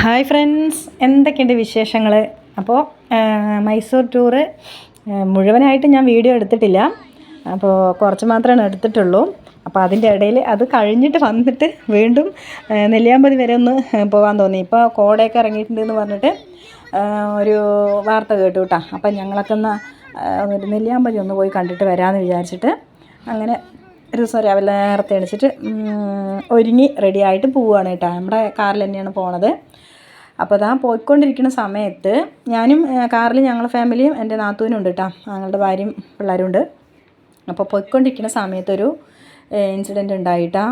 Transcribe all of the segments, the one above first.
Hi friends എന്തൊക്കെയുണ്ട് വിശേഷങ്ങൾ അപ്പോൾ മൈസൂർ ടൂറ് മുഴുവനായിട്ട് ഞാൻ വീഡിയോ എടുത്തിട്ടില്ല. അപ്പോൾ കുറച്ച് മാത്രമേ എടുത്തിട്ടുള്ളൂ. അപ്പോൾ അതിന്റെ ഇടയിൽ അത് കഴിഞ്ഞിട്ട് വന്നിട്ട് വീണ്ടും നെല്ലിയാമ്പതി വരെ ഒന്ന് പോകാൻ തോന്നി. ഇപ്പോൾ കോടയൊക്കെ ഇറങ്ങിയിട്ടുണ്ട് എന്ന് പറഞ്ഞിട്ട് ഒരു വാർത്ത കേട്ടു കേട്ടോ അപ്പം ഞങ്ങളൊക്കെ ഒന്ന് നെല്ലിയാമ്പതി ഒന്ന് പോയി കണ്ടിട്ട് വരാമെന്ന് വിചാരിച്ചിട്ട് അങ്ങനെ ഒരു ദിവസം രാവിലെ നേരത്തെ എണിച്ചിട്ട് ഒരുങ്ങി റെഡി ആയിട്ട് പോവുകയാണ് കേട്ടോ. നമ്മുടെ കാറിൽ തന്നെയാണ് പോണത്. അപ്പോൾ അതാ പോയിക്കൊണ്ടിരിക്കുന്ന സമയത്ത് ഞാനും കാറിൽ ഞങ്ങളുടെ ഫാമിലിയും എന്റെ നാത്തൂനും ഉണ്ട് കേട്ടോ. ഞങ്ങളുടെ ഭാര്യയും പിള്ളേരും ഉണ്ട്. അപ്പോൾ പോയിക്കൊണ്ടിരിക്കുന്ന സമയത്തൊരു ഇൻസിഡന്റ് ഉണ്ടായിട്ടാ.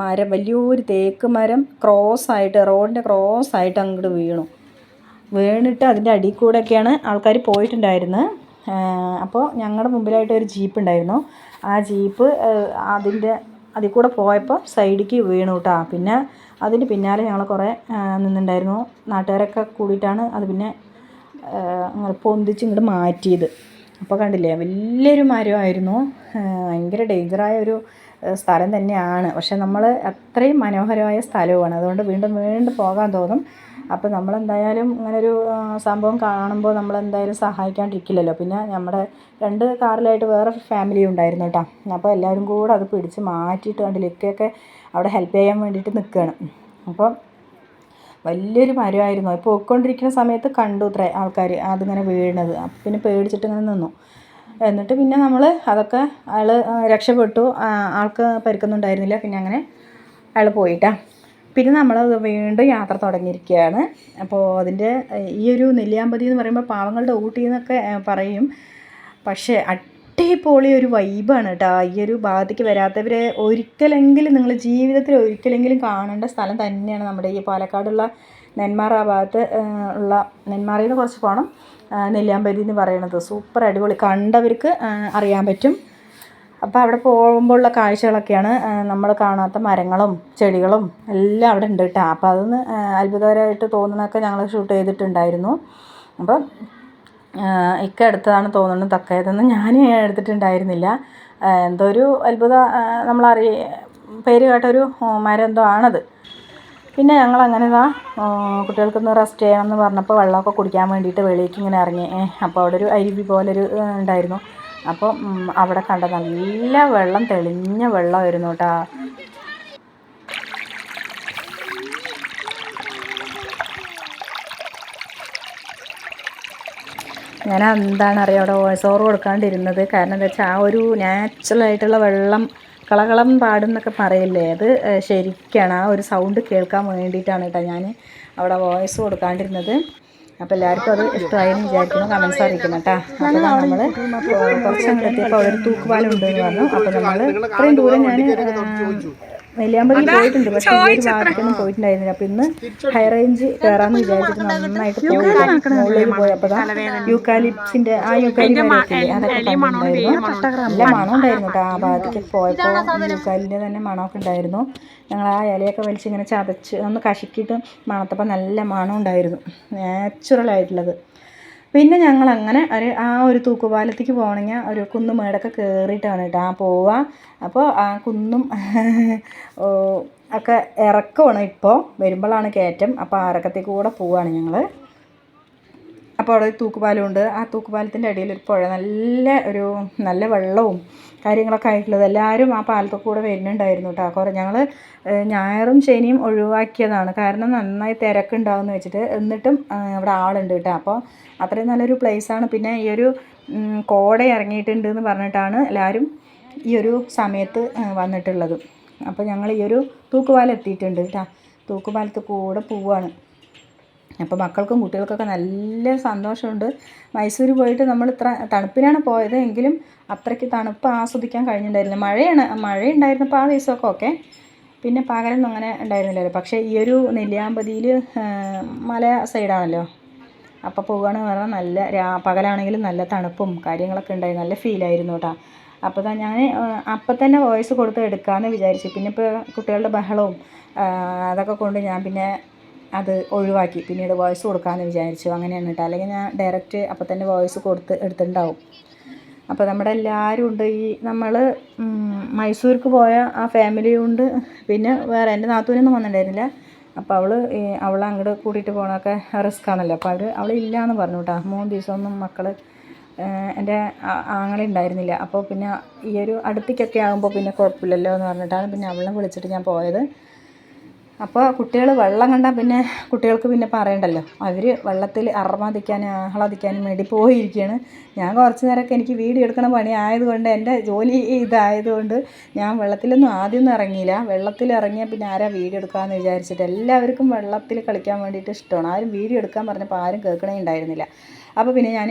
മരം വലിയൊരു തേക്ക് മരം ക്രോസ് ആയിട്ട് റോഡിന്റെ ക്രോസ് ആയിട്ട് അങ്ങോട്ട് വീണു. വീണിട്ട് അതിന്റെ അടിയിൽ കൂടെയൊക്കെയാണ് ആൾക്കാർ പോയിട്ടുണ്ടായിരുന്നത്. അപ്പോൾ ഞങ്ങളുടെ മുമ്പിലായിട്ട് ഒരു ജീപ്പ് ഉണ്ടായിരുന്നു ആ ജീപ്പ് അതിന്റെ അതിൽ കൂടെ പോയപ്പോൾ സൈഡിലേക്ക് വീണു കേട്ടോ പിന്നെ അതിന് പിന്നാലെ ഞങ്ങൾ കുറേ നിന്നുണ്ടായിരുന്നു. നാട്ടുകാരൊക്കെ കൂടിയിട്ടാണ് അത് പിന്നെ അങ്ങനെ പൊന്തിച്ച് ഇങ്ങോട്ട് മാറ്റിയത്. അപ്പോൾ കണ്ടില്ലേ വലിയൊരു മരമായിരുന്നു. ഭയങ്കര ഡേഞ്ചറായ ഒരു സ്ഥലം തന്നെയാണ്. പക്ഷെ നമ്മൾ അത്രയും മനോഹരമായ സ്ഥലവുമാണ്. അതുകൊണ്ട് വീണ്ടും വീണ്ടും പോകാൻ തോന്നും. അപ്പോൾ നമ്മളെന്തായാലും ഇങ്ങനൊരു സംഭവം കാണുമ്പോൾ നമ്മളെന്തായാലും സഹായിക്കാണ്ടിരിക്കില്ലല്ലോ. പിന്നെ നമ്മുടെ രണ്ട് കാറിലായിട്ട് വേറെ ഫാമിലി ഉണ്ടായിരുന്നു കേട്ടോ അപ്പോൾ എല്ലാവരും കൂടെ അത് പിടിച്ച് മാറ്റിയിട്ട് കണ്ടില്ലേ ഇക്കയൊക്കെ അവിടെ ഹെൽപ്പ് ചെയ്യാൻ വേണ്ടിയിട്ട് നിൽക്കുകയാണ് അപ്പോൾ വലിയൊരു മരമായിരുന്നു. പോയിക്കൊണ്ടിരിക്കുന്ന സമയത്ത് കണ്ടു ഇത്ര ആൾക്കാർ അതിങ്ങനെ വീണത്. പിന്നെ പേടിച്ചിട്ട് ഇങ്ങനെ നിന്നു. എന്നിട്ട് പിന്നെ നമ്മൾ അതൊക്കെ അയാൾ രക്ഷപ്പെട്ടു. ആൾക്ക് പരിക്കൊന്നുണ്ടായിരുന്നില്ല. പിന്നെ അങ്ങനെ അയാൾ പോയിട്ടാ. പിന്നെ നമ്മൾ വീണ്ടും യാത്ര തുടങ്ങിയിരിക്കുകയാണ്. അപ്പോൾ അതിന്റെ ഈ ഒരു നെല്ലിയാമ്പതി എന്ന് പറയുമ്പോൾ പാവങ്ങളുടെ ഊട്ടി എന്നൊക്കെ പറയും. പക്ഷേ അടിപൊളി ഒരു വൈബാണ് കേട്ടോ ഈ ഒരു ഭാഗത്തേക്ക് വരാത്തവരെ ഒരിക്കലെങ്കിലും നിങ്ങൾ ജീവിതത്തിൽ ഒരിക്കലെങ്കിലും കാണേണ്ട സ്ഥലം തന്നെയാണ് നമ്മുടെ ഈ പാലക്കാടുള്ള നെന്മാറ ഭാഗത്ത് ഉള്ള നെന്മാറയിൽ നിന്ന് കുറച്ച് പോകണം നെല്ലിയാമ്പതി എന്ന് പറയണത് സൂപ്പർ അടിപൊളി. കണ്ടവർക്ക് അറിയാൻ പറ്റും. അപ്പോൾ അവിടെ പോകുമ്പോഴുള്ള കാഴ്ചകളൊക്കെയാണ് നമ്മൾ കാണാത്ത മരങ്ങളും ചെടികളും എല്ലാം അവിടെ ഉണ്ട് കേട്ടോ അപ്പോൾ അതൊന്ന് അത്ഭുതകരമായിട്ട് തോന്നുന്നതൊക്കെ ഞങ്ങൾ ഷൂട്ട് ചെയ്തിട്ടുണ്ടായിരുന്നു. അപ്പം ഇക്ക എടുത്തതാണ് തോന്നുന്നത് തക്കയതെന്ന് ഞാൻ എടുത്തിട്ടുണ്ടായിരുന്നില്ല. എന്തോ ഒരു അത്ഭുത നമ്മളറിയ പേര് കേട്ടൊരു മരം എന്തോ ആണത്. പിന്നെ ഞങ്ങൾ അങ്ങനെ ഇതാ കുട്ടികൾക്കൊന്ന് റെസ്റ്റ് ചെയ്യണമെന്ന് പറഞ്ഞപ്പോൾ വെള്ളമൊക്കെ കുടിക്കാൻ വേണ്ടിയിട്ട് വെളിയിലേക്ക് ഇങ്ങനെ ഇറങ്ങി. അപ്പോൾ അവിടെ ഒരു അരുവി പോലൊരു ഉണ്ടായിരുന്നു. അപ്പോൾ അവിടെ കണ്ട നല്ല വെള്ളം തെളിഞ്ഞ വെള്ളമായിരുന്നു കേട്ടോ. ഞാൻ എന്താണ് അറിയാം അവിടെ വോയിസ് ഓവർ കൊടുക്കാണ്ടിരുന്നത്? കാരണം എന്താ വെച്ചാൽ ആ ഒരു നാച്ചുറൽ ആയിട്ടുള്ള വെള്ളം കളകളം പാടുന്നൊക്കെ പറയില്ലേ? അത് ശരിക്കാണ്. ആ ഒരു സൗണ്ട് കേൾക്കാൻ വേണ്ടിയിട്ടാണ് കേട്ടോ ഞാൻ അവിടെ വോയിസ് കൊടുക്കാണ്ടിരുന്നത്. അപ്പോൾ എല്ലാവർക്കും അത് ഇഷ്ടമായെന്ന് വിചാരിക്കുന്നു. കമൻസ് അറിയിക്കണം കേട്ടോ അപ്പോൾ നമ്മൾ കുറച്ച് അങ്ങോട്ട് എത്തിയപ്പോൾ ഒരു തൂക്കുപാലം ഉണ്ടെന്ന് പറഞ്ഞു. അപ്പോൾ നമ്മൾ ഇത്രയും ദൂരം ഞാൻ നെല്ലിയാമ്പതി പോയിട്ടുണ്ട് പക്ഷേ ഈ ഒരു ഭാഗത്തൊന്നും പോയിട്ടുണ്ടായിരുന്നില്ല. അപ്പൊ ഇന്ന് ഹൈ റേഞ്ച് കയറാമെന്ന് വിചാരിച്ചിട്ട് നന്നായിട്ട് പോയി പോയപ്പോ പോയി അപ്പോൾ യൂക്കാലിപ്സിന്റെ ആ യൂക്കാലി മരത്തില്ലേ അതൊക്കെ കണ്ടിട്ടുണ്ടായിരുന്നു നല്ല മണം ഉണ്ടായിരുന്നു കേട്ടോ ആ ഭാഗത്തേക്ക് പോയപ്പോൾ യൂക്കാലിന്റെ തന്നെ മണമൊക്കെ ഉണ്ടായിരുന്നു. ഞങ്ങൾ ആ ഇലയൊക്കെ വലിച്ചിങ്ങനെ ചതച്ച് ഒന്ന് കശക്കിയിട്ട് മണത്തപ്പോൾ നല്ല മണം ഉണ്ടായിരുന്നു നാച്ചുറൽ ആയിട്ടുള്ളത് പിന്നെ ഞങ്ങൾ അങ്ങനെ ഒരു ആ ഒരു തൂക്കുപാലത്തേക്ക് പോകണമെങ്കിൽ ഒരു കുന്നുമേടൊക്കെ കയറിയിട്ടാണ് കേട്ടോ. ആ പോവുക അപ്പോൾ ആ കുന്നും ഒക്കെ ഇറക്കമാണ് ഇപ്പോൾ വരുമ്പോഴാണ് കയറ്റം. അപ്പോൾ ആ ഇറക്കത്തിൽ കൂടെ പോവുകയാണ് ഞങ്ങൾ അപ്പോൾ അവിടെ ഒരു തൂക്കുപാലമുണ്ട്. ആ തൂക്കുപാലത്തിന്റെ അടിയിൽ ഒരു പുഴ നല്ല ഒരു നല്ല വെള്ളവും കാര്യങ്ങളൊക്കെ ആയിട്ടുള്ളത്. എല്ലാവരും ആ പാലത്തൊക്കെ കൂടെ വരുന്നുണ്ടായിരുന്നു കേട്ടോ കുറേ ഞങ്ങൾ ഞായറും ശനിയും ഒഴിവാക്കിയതാണ്. കാരണം നന്നായി തിരക്കുണ്ടാവുമെന്ന് വെച്ചിട്ട് എന്നിട്ടും അവിടെ ആളുണ്ട് കേട്ടോ അപ്പോൾ അത്രയും നല്ലൊരു പ്ലേസാണ്. പിന്നെ ഈ ഒരു കോട ഇറങ്ങിയിട്ടുണ്ട് എന്ന് പറഞ്ഞിട്ടാണ് എല്ലാവരും ഈ ഒരു സമയത്ത് വന്നിട്ടുള്ളത്. അപ്പോൾ ഞങ്ങൾ ഈ ഒരു തൂക്കുപാലം എത്തിയിട്ടുണ്ട് കേട്ടോ തൂക്കുപാലത്ത് കൂടെ പോവുകയാണ് അപ്പോൾ മക്കൾക്കും കുട്ടികൾക്കൊക്കെ നല്ല സന്തോഷമുണ്ട്. മൈസൂർ പോയിട്ട് നമ്മൾ ഇത്ര തണുപ്പിനാണ് പോയത് എങ്കിലും അത്രയ്ക്ക് തണുപ്പ് ആസ്വദിക്കാൻ കഴിഞ്ഞിട്ടുണ്ടായിരുന്നില്ല. മഴയാണ് മഴയുണ്ടായിരുന്നപ്പോൾ ആ ദിവസമൊക്കെ ഓക്കെ പിന്നെ പകലൊന്നും അങ്ങനെ ഉണ്ടായിരുന്നില്ലല്ലോ. പക്ഷേ ഈ ഒരു നെല്ലിയാമ്പതിയിൽ മല സൈഡാണല്ലോ അപ്പോൾ പോവുകയാണെന്ന് പറഞ്ഞാൽ നല്ല രാ പകലാണെങ്കിലും നല്ല തണുപ്പും കാര്യങ്ങളൊക്കെ ഉണ്ടായി. നല്ല ഫീലായിരുന്നു കേട്ടോ അപ്പോൾ തന്നെ ഞാൻ അപ്പം തന്നെ വോയിസ് കൊടുത്ത് എടുക്കാമെന്ന് വിചാരിച്ചു. പിന്നെ ഇപ്പോൾ കുട്ടികളുടെ ബഹളവും അതൊക്കെ കൊണ്ട് ഞാൻ പിന്നെ അത് ഒഴിവാക്കി. പിന്നീട് വോയിസ് കൊടുക്കാമെന്ന് വിചാരിച്ചു. അങ്ങനെയാണ് കേട്ടോ. അല്ലെങ്കിൽ ഞാൻ ഡയറക്റ്റ് അപ്പം തന്നെ വോയിസ് കൊടുത്ത് എടുത്തിട്ടുണ്ടാവും. അപ്പോൾ നമ്മുടെ എല്ലാവരും ഉണ്ട്. ഈ നമ്മൾ മൈസൂർക്ക് പോയ ആ ഫാമിലിയും ഉണ്ട് പിന്നെ വേറെ എന്റെ നാത്തൂനൊന്നും വന്നിട്ടുണ്ടായിരുന്നില്ല. അപ്പോൾ അവൾ അവളെ അങ്ങോട്ട് കൂട്ടിയിട്ട് പോകണമൊക്കെ റിസ്ക് ആണല്ലോ. അപ്പോൾ അവർ അവൾ ഇല്ലയെന്ന് പറഞ്ഞു കേട്ടോ. മൂന്ന് ദിവസമൊന്നും മക്കൾ എന്റെ ആങ്ങളെ ഉണ്ടായിരുന്നില്ല. അപ്പോൾ പിന്നെ ഈ ഒരു അടുത്തേക്കൊക്കെ ആകുമ്പോൾ പിന്നെ കുഴപ്പമില്ലല്ലോ എന്ന് പറഞ്ഞിട്ടാണ് പിന്നെ അവളെ വിളിച്ചിട്ട് ഞാൻ പോയത്. അപ്പോൾ കുട്ടികൾ വെള്ളം കണ്ടാൽ പിന്നെ കുട്ടികൾക്ക് പിന്നെ പറയണ്ടല്ലോ. അവർ വെള്ളത്തിൽ അറമാദിക്കാനും ആഹ്ലാദിക്കാനും വേണ്ടി പോയിരിക്കുകയാണ് ഞാൻ കുറച്ച് നേരമൊക്കെ എനിക്ക് വീഡിയോ എടുക്കണ പണി ആയതുകൊണ്ട് എന്റെ ജോലി ഇതായതുകൊണ്ട് ഞാൻ വെള്ളത്തിലൊന്നും ആദ്യമൊന്നും ഇറങ്ങിയില്ല. വെള്ളത്തിൽ ഇറങ്ങിയാൽ പിന്നെ ആരാ വീഡിയോ എടുക്കാമെന്ന് വിചാരിച്ചിട്ട് എല്ലാവർക്കും വെള്ളത്തിൽ കളിക്കാൻ വേണ്ടിയിട്ട് ഇഷ്ടമാണ്. ആരും വീഡിയോ എടുക്കാൻ പറഞ്ഞപ്പോൾ ആരും കേൾക്കണേ ഉണ്ടായിരുന്നില്ല. അപ്പോൾ പിന്നെ ഞാൻ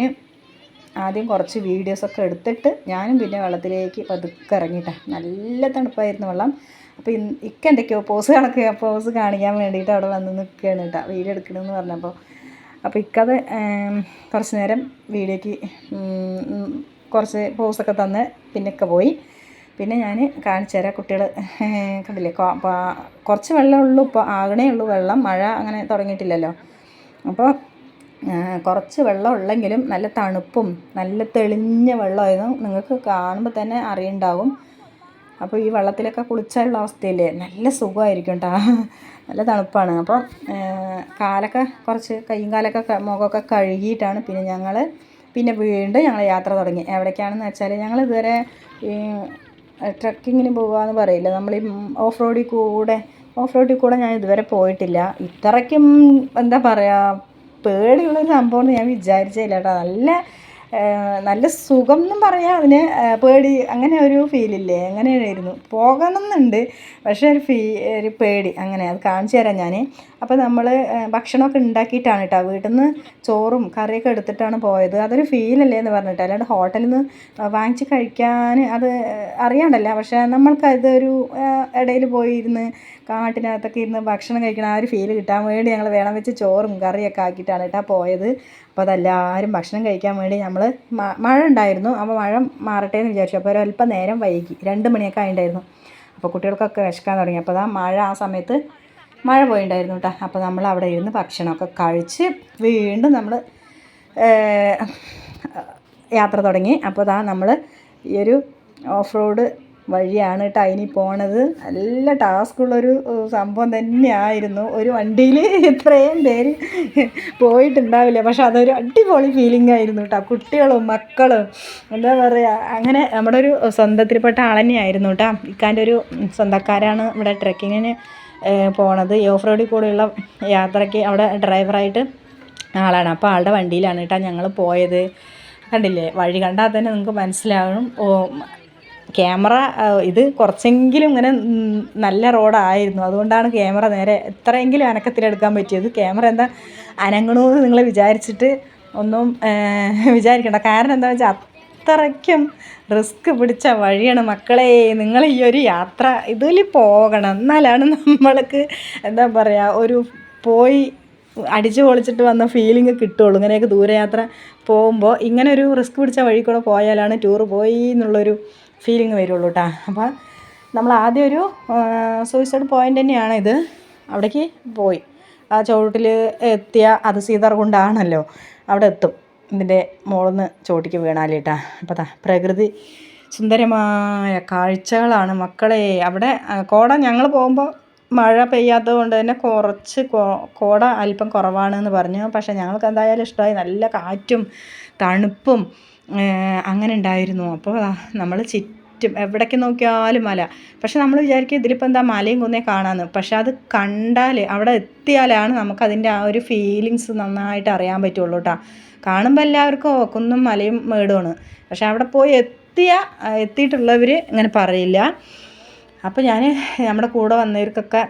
ആദ്യം കുറച്ച് വീഡിയോസൊക്കെ എടുത്തിട്ട് ഞാനും പിന്നെ വെള്ളത്തിലേക്ക് പതുക്കെ ഇറങ്ങിയിട്ടാണ് നല്ല തണുപ്പായിരുന്നു വെള്ളം. അപ്പോൾ ഇക്ക എന്തൊക്കെയോ പോസ് കണക്ക് പോസ് കാണിക്കാൻ വേണ്ടിയിട്ട് അവിടെ വന്ന് നിൽക്കുകയാണ് കേട്ടോ. വീഡിയോ എടുക്കണമെന്ന് പറഞ്ഞപ്പോൾ അപ്പോൾ ഇക്കത് കുറച്ച് നേരം വീഡിയോക്ക് കുറച്ച് പോസൊക്കെ തന്ന് പിന്നെ ഒക്കെ പോയി. പിന്നെ ഞാൻ കാണിച്ചു തരാം കുട്ടികൾ കണ്ടില്ലേ? കുറച്ച് വെള്ളമേ ഉള്ളൂ. ഇപ്പോൾ ആകണേ ഉള്ളൂ വെള്ളം. മഴ അങ്ങനെ തുടങ്ങിയിട്ടില്ലല്ലോ. അപ്പോൾ കുറച്ച് വെള്ളം ഉള്ളെങ്കിലും നല്ല തണുപ്പും നല്ല തെളിഞ്ഞ വെള്ളമായിരുന്നു. നിങ്ങൾക്ക് കാണുമ്പോൾ തന്നെ അറിയുണ്ടാവും. അപ്പോൾ ഈ വെള്ളത്തിലൊക്കെ കുളിച്ചാലുള്ള അവസ്ഥയില്ലേ? നല്ല സുഖമായിരിക്കും കേട്ടോ നല്ല തണുപ്പാണ്. അപ്പോൾ കാലൊക്കെ കുറച്ച് കൈയും കാലൊക്കെ മുഖമൊക്കെ കഴുകിയിട്ടാണ് പിന്നെ ഞങ്ങൾ പിന്നെ വീണ്ടും ഞങ്ങൾ യാത്ര തുടങ്ങി. എവിടേക്കാണെന്ന് വെച്ചാൽ ഞങ്ങൾ ഇതുവരെ ഈ ട്രക്കിങ്ങിന് പോകുകയെന്ന് പറയില്ല. നമ്മൾ ഈ ഓഫ് റോഡിൽ കൂടെ ഓഫ് റോഡിൽ കൂടെ ഞാൻ ഇതുവരെ പോയിട്ടില്ല. ഇത്രയ്ക്കും എന്താ പറയുക പേടിയുള്ളൊരു സംഭവം ഞാൻ വിചാരിച്ചില്ല കേട്ടോ. നല്ല നല്ല സുഖം എന്നും പറയാം അതിന് പേടി അങ്ങനെ ഒരു ഫീലില്ലേ? അങ്ങനെയായിരുന്നു. പോകണം എന്നുണ്ട് പക്ഷേ ഒരു ഫീ ഒരു പേടി. അങ്ങനെ അത് കാണിച്ചു തരാം ഞാൻ അപ്പോൾ നമ്മൾ ഭക്ഷണമൊക്കെ ഉണ്ടാക്കിയിട്ടാണ് കേട്ടോ. വീട്ടിൽ നിന്ന് ചോറും കറിയൊക്കെ എടുത്തിട്ടാണ് പോയത്. അതൊരു ഫീലല്ലേ എന്ന് പറഞ്ഞിട്ട്. അല്ലാണ്ട് ഹോട്ടലിൽ നിന്ന് വാങ്ങിച്ച് കഴിക്കാൻ അത് അറിയാണ്ടല്ല. പക്ഷേ നമ്മൾക്കതൊരു ഇടയിൽ പോയി ഇരുന്ന് കാട്ടിനകത്തൊക്കെ ഇരുന്ന് ഭക്ഷണം കഴിക്കണം ആ ഒരു ഫീൽ കിട്ടാൻ വേണ്ടി ഞങ്ങൾ വേണം വെച്ച് ചോറും കറിയൊക്കെ ആക്കിയിട്ടാണ് കേട്ടോ പോയത്. അപ്പോൾ അതെല്ലാവരും ഭക്ഷണം കഴിക്കാൻ വേണ്ടി നമ്മൾ മഴ ഉണ്ടായിരുന്നു. അപ്പോൾ മഴ മാറട്ടെ എന്ന് വിചാരിച്ചു. അപ്പോൾ ഒരല്പം നേരം വൈകി. രണ്ട് മണിയൊക്കെ ആയിട്ടുണ്ടായിരുന്നു. അപ്പോൾ കുട്ടികൾക്കൊക്കെ വിശക്കാൻ തുടങ്ങി. അപ്പോൾ ആ മഴ ആ സമയത്ത് മഴ പോയിണ്ടായിരുന്നു കേട്ടോ അപ്പോൾ നമ്മൾ അവിടെ ഇരുന്ന് ഭക്ഷണമൊക്കെ കഴിച്ച് വീണ്ടും നമ്മൾ യാത്ര തുടങ്ങി. അപ്പോൾ ദാ നമ്മൾ ഈ ഒരു ഓഫ് റോഡ് വഴിയാണ് കേട്ടോ ഇനി പോണത്. നല്ല ടാസ്ക്കുള്ളൊരു സംഭവം തന്നെയായിരുന്നു. ഒരു വണ്ടിയിൽ ഇത്രയും പേര് പോയിട്ടുണ്ടാവില്ല. പക്ഷെ അതൊരു അടിപൊളി ഫീലിംഗ് ആയിരുന്നു കേട്ടോ കുട്ടികളും മക്കളും എന്താ പറയുക അങ്ങനെ നമ്മുടെ ഒരു സ്വന്തത്തിൽപ്പെട്ട ആൾ തന്നെയായിരുന്നു കേട്ടോ ഇക്കാന്റെ ഒരു സ്വന്തക്കാരാണ് ഇവിടെ ട്രക്കിങ്ങിന് പോണത്. ഓഫ് റോഡിൽ കൂടെയുള്ള യാത്രയ്ക്ക് അവിടെ ഡ്രൈവറായിട്ട് ആളാണ്. അപ്പോൾ ആളുടെ വണ്ടിയിലാണ് കേട്ടോ ഞങ്ങൾ പോയത്. കണ്ടില്ലേ? വഴി കണ്ടാൽ തന്നെ നിങ്ങൾക്ക് മനസ്സിലാവും. ഓ ക്യാമറ ഇത് കുറച്ചെങ്കിലും ഇങ്ങനെ നല്ല റോഡായിരുന്നു. അതുകൊണ്ടാണ് ക്യാമറ നേരെ എത്രയെങ്കിലും അനക്കത്തിലെടുക്കാൻ പറ്റിയത്. ക്യാമറ എന്താ അനങ്ങണമെന്ന് നിങ്ങൾ വിചാരിച്ചിട്ട് ഒന്നും വിചാരിക്കണ്ട. കാരണം എന്താ വെച്ചാൽ അത്രയ്ക്കും റിസ്ക് പിടിച്ച വഴിയാണ് മക്കളെ. നിങ്ങൾ ഈ ഒരു യാത്ര ഇതിൽ പോകണം. എന്നാലാണ് നമ്മൾക്ക് എന്താ പറയുക ഒരു പോയി അടിച്ചു പൊളിച്ചിട്ട് വന്ന ഫീലിംഗ് കിട്ടുള്ളൂ. ഇങ്ങനെയൊക്കെ ദൂരയാത്ര പോകുമ്പോൾ ഇങ്ങനെ ഒരു റിസ്ക് പിടിച്ച വഴി കൂടെ പോയാലാണ് ടൂർ പോയി എന്നുള്ളൊരു ഫീലിംഗ് വരുള്ളൂ കേട്ടോ അപ്പോൾ നമ്മൾ ആദ്യം ഒരു സൂയിസൈഡ് പോയിന്റ് തന്നെയാണ് ഇത്. അവിടേക്ക് പോയി. ആ ചുവട്ടിൽ എത്തിയ അത് സീതാർകുണ്ടാണല്ലോ അവിടെ എത്തും. ഇതിന്റെ മുകളിൽ ചോട്ടിക്ക് വീണാലേട്ടാ അപ്പോൾ താ പ്രകൃതി സുന്ദരമായ കാഴ്ചകളാണ് മക്കളെ. അവിടെ കോട ഞങ്ങൾ പോകുമ്പോൾ മഴ പെയ്യാത്തത് കൊണ്ട് തന്നെ കുറച്ച് കോട അല്പം കുറവാണെന്ന് പറഞ്ഞു. പക്ഷേ ഞങ്ങൾക്ക് എന്തായാലും ഇഷ്ടമായി നല്ല കാറ്റും തണുപ്പും അങ്ങനെ ഉണ്ടായിരുന്നു. അപ്പോൾ നമ്മൾ ചുറ്റും എവിടേക്ക് നോക്കിയാലും മല. പക്ഷെ നമ്മൾ വിചാരിക്കും ഇതിലിപ്പോൾ എന്താ മലയും കുന്നേ കാണാമെന്ന് പക്ഷെ അത് കണ്ടാൽ അവിടെ എത്തിയാലാണ് നമുക്കതിന്റെ ആ ഒരു ഫീലിങ്സ് നന്നായിട്ട് അറിയാൻ പറ്റുള്ളൂ കേട്ടോ. കാണുമ്പോൾ എല്ലാവർക്കും കുന്നും മലയും മേടുമാണ്. പക്ഷെ അവിടെ പോയി എത്തിയ എത്തിയിട്ടുള്ളവർ ഇങ്ങനെ പറയില്ല. അപ്പോൾ ഞാൻ നമ്മുടെ കൂടെ വന്നവർക്കൊക്കെ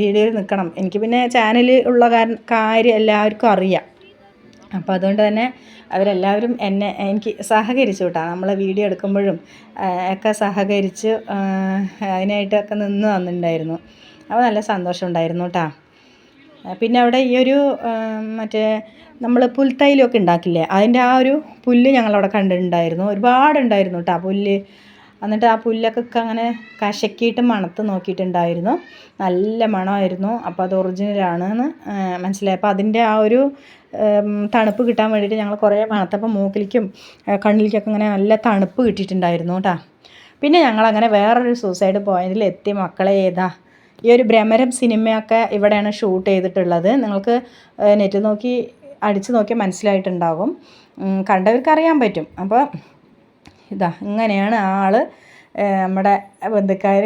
വീഡിയോയിൽ നിൽക്കണം. എനിക്ക് പിന്നെ ചാനൽ ഉള്ള കാര്യം എല്ലാവർക്കും അറിയാം. അപ്പോൾ അതുകൊണ്ട് തന്നെ അവരെല്ലാവരും എന്നെ എനിക്ക് സഹകരിച്ചു കേട്ടോ നമ്മൾ വീഡിയോ എടുക്കുമ്പോഴും ഒക്കെ സഹകരിച്ച് അതിനായിട്ടൊക്കെ നിന്ന് തന്നിട്ടുണ്ടായിരുന്നു അപ്പോൾ നല്ല സന്തോഷം ഉണ്ടായിരുന്നു കേട്ടോ പിന്നെ അവിടെ ഈ ഒരു മറ്റേ നമ്മൾ പുൽത്തൈലൊക്കെ ഉണ്ടാക്കില്ലേ? അതിന്റെ ആ ഒരു പുല്ല് ഞങ്ങളവിടെ കണ്ടിട്ടുണ്ടായിരുന്നു. ഒരുപാടുണ്ടായിരുന്നു കേട്ടോ പുല്ല്. എന്നിട്ട് ആ പുല്ലൊക്കെ അങ്ങനെ കശക്കിയിട്ട് മണത്ത് നോക്കിയിട്ടുണ്ടായിരുന്നു. നല്ല മണമായിരുന്നു. അപ്പോൾ അത് ഒറിജിനലാണെന്ന് മനസ്സിലായി. അപ്പോൾ അതിന്റെ ആ ഒരു തണുപ്പ് കിട്ടാൻ വേണ്ടിയിട്ട് ഞങ്ങൾ കുറേ മണത്തപ്പം മൂക്കിലേക്കും കണ്ണിലേക്കൊക്കെ ഇങ്ങനെ നല്ല തണുപ്പ് കിട്ടിയിട്ടുണ്ടായിരുന്നു കേട്ടോ പിന്നെ ഞങ്ങളങ്ങനെ വേറൊരു സൂസൈഡ് പോയിന്റിൽ എത്തി മക്കളെ ഏതാ ഈ ഒരു ഭ്രമരം സിനിമയൊക്കെ ഇവിടെയാണ് ഷൂട്ട് ചെയ്തിട്ടുള്ളത്. നിങ്ങൾക്ക് നെറ്റ് നോക്കി അടിച്ചു നോക്കി മനസ്സിലായിട്ടുണ്ടാകും. കണ്ടവർക്ക് അറിയാൻ പറ്റും. അപ്പോൾ ഇതാ ഇങ്ങനെയാണ് ആൾ നമ്മുടെ ബന്ധുക്കാർ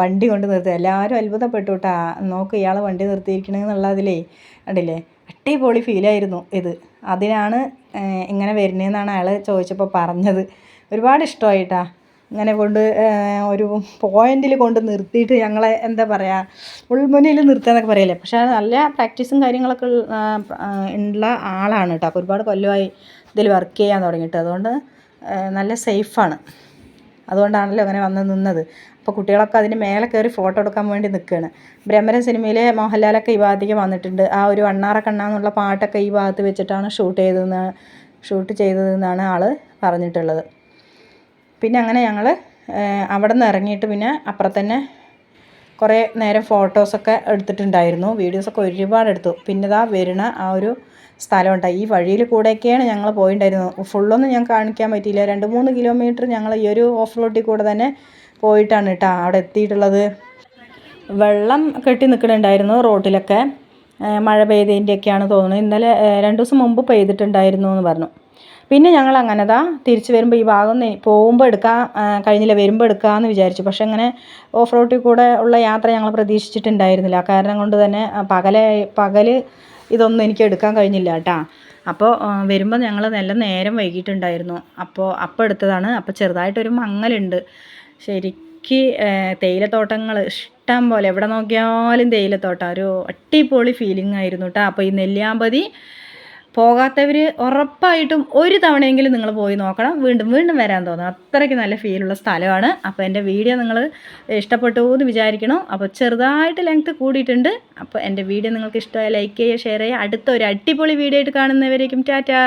വണ്ടി കൊണ്ട് നിർത്തി എല്ലാവരും അത്ഭുതപ്പെട്ടു കേട്ടാ നോക്ക് ഇയാൾ വണ്ടി നിർത്തിയിരിക്കണമെന്നുള്ളതിലേ കണ്ടില്ലേ? അടിപൊളി ഫീലായിരുന്നു ഇത്. അതിനാണ് ഇങ്ങനെ വരുന്നതെന്നാണ് അയാൾ ചോദിച്ചപ്പോൾ പറഞ്ഞത്. ഒരുപാട് ഇഷ്ടമായിട്ടാ. ഇങ്ങനെ കൊണ്ട് ഒരു പോയിന്റിൽ കൊണ്ട് നിർത്തിയിട്ട് ഞങ്ങളെ എന്താ പറയുക ഉൾമുനയിൽ നിർത്തുക എന്നൊക്കെ പറയില്ലേ? പക്ഷേ നല്ല പ്രാക്ടീസും കാര്യങ്ങളൊക്കെ ഉള്ള ആളാണ് കേട്ടോ അപ്പോൾ ഒരുപാട് കൊല്ലമായി ഇതിൽ വർക്ക് ചെയ്യാൻ തുടങ്ങിയിട്ട്. അതുകൊണ്ട് നല്ല സേഫാണ് അതുകൊണ്ടാണല്ലോ അങ്ങനെ വന്ന് നിന്നത്. അപ്പോൾ കുട്ടികളൊക്കെ അതിന് മേലെ കയറി ഫോട്ടോ എടുക്കാൻ വേണ്ടി നിൽക്കുകയാണ് ഭ്രമരം സിനിമയിലെ മോഹൻലാലൊക്കെ ഈ ഭാഗത്തേക്ക് വന്നിട്ടുണ്ട്. ആ ഒരു വണ്ണാറ കണ്ണ എന്നുള്ള പാട്ടൊക്കെ ഈ ഭാഗത്ത് വെച്ചിട്ടാണ് ഷൂട്ട് ചെയ്തതെന്ന് ഷൂട്ട് ചെയ്തതെന്നാണ് ആൾ പറഞ്ഞിട്ടുള്ളത്. പിന്നെ അങ്ങനെ ഞങ്ങൾ അവിടെ നിന്ന് ഇറങ്ങിയിട്ട് പിന്നെ അപ്പുറത്തന്നെ കുറേ നേരം ഫോട്ടോസൊക്കെ എടുത്തിട്ടുണ്ടായിരുന്നു. വീഡിയോസൊക്കെ ഒരുപാട് എടുത്തു. പിന്നെ ഇതാ വരുന്ന ആ ഒരു സ്ഥലമുണ്ട് ഈ വഴിയിൽ കൂടെയൊക്കെയാണ് ഞങ്ങൾ പോയിട്ടുണ്ടായിരുന്നത് ഫുള്ളൊന്നും ഞങ്ങൾക്ക് കാണിക്കാൻ പറ്റിയില്ല. രണ്ട് മൂന്ന് കിലോമീറ്റർ ഞങ്ങൾ ഈ ഒരു ഓഫ് റോഡിൽ കൂടെ തന്നെ പോയിട്ടാണ് കേട്ടോ അവിടെ എത്തിയിട്ടുള്ളത്. വെള്ളം കെട്ടി നിൽക്കുന്നുണ്ടായിരുന്നു റോട്ടിലൊക്കെ. മഴ പെയ്തതിന്റെയൊക്കെയാണ് തോന്നുന്നത്. ഇന്നലെ രണ്ട് ദിവസം മുമ്പ് പെയ്തിട്ടുണ്ടായിരുന്നു എന്ന് പറഞ്ഞു. പിന്നെ ഞങ്ങൾ അങ്ങനെ താ തിരിച്ച് വരുമ്പോൾ ഈ ഭാഗം പോകുമ്പോൾ എടുക്കാം കഴിഞ്ഞില്ല വരുമ്പോൾ എടുക്കാമെന്ന് വിചാരിച്ചു. പക്ഷെ അങ്ങനെ ഓഫ് റോഡിൽ കൂടെ ഉള്ള യാത്ര ഞങ്ങൾ പ്രതീക്ഷിച്ചിട്ടുണ്ടായിരുന്നില്ല. കാരണം കൊണ്ട് തന്നെ പകലെ പകൽ ഇതൊന്നും എനിക്ക് എടുക്കാൻ കഴിഞ്ഞില്ല കേട്ടാ അപ്പോൾ വരുമ്പോൾ ഞങ്ങൾ നല്ല നേരം വൈകിട്ടുണ്ടായിരുന്നു. അപ്പോൾ അപ്പം എടുത്തതാണ്. അപ്പോൾ ചെറുതായിട്ടൊരു മങ്ങലുണ്ട്. ശരിക്ക് തേയിലത്തോട്ടങ്ങൾ ഇഷ്ടം പോലെ എവിടെ നോക്കിയാലും തേയിലത്തോട്ടം. ഒരു അടിപൊളി ഫീലിംഗ് ആയിരുന്നു കേട്ടോ അപ്പോൾ ഈ നെല്ലിയാമ്പതി പോകാത്തവർ ഉറപ്പായിട്ടും ഒരു തവണയെങ്കിലും നിങ്ങൾ പോയി നോക്കണം. വീണ്ടും വീണ്ടും വരാൻ തോന്നും. അത്രയ്ക്ക് നല്ല ഫീലുള്ള സ്ഥലമാണ്. അപ്പോൾ എന്റെ വീഡിയോ നിങ്ങൾ ഇഷ്ടപ്പെട്ടു എന്ന് വിചാരിക്കണം അപ്പോൾ ചെറുതായിട്ട് ലെങ്ത് കൂടിയിട്ടുണ്ട്. അപ്പോൾ എന്റെ വീഡിയോ നിങ്ങൾക്ക് ഇഷ്ടമായ ലൈക്ക് ചെയ്യുക ഷെയർ ചെയ്യുക. അടുത്ത ഒരു അടിപൊളി വീഡിയോ ആയിട്ട് കാണുന്നവരേക്കും ടാറ്റാ.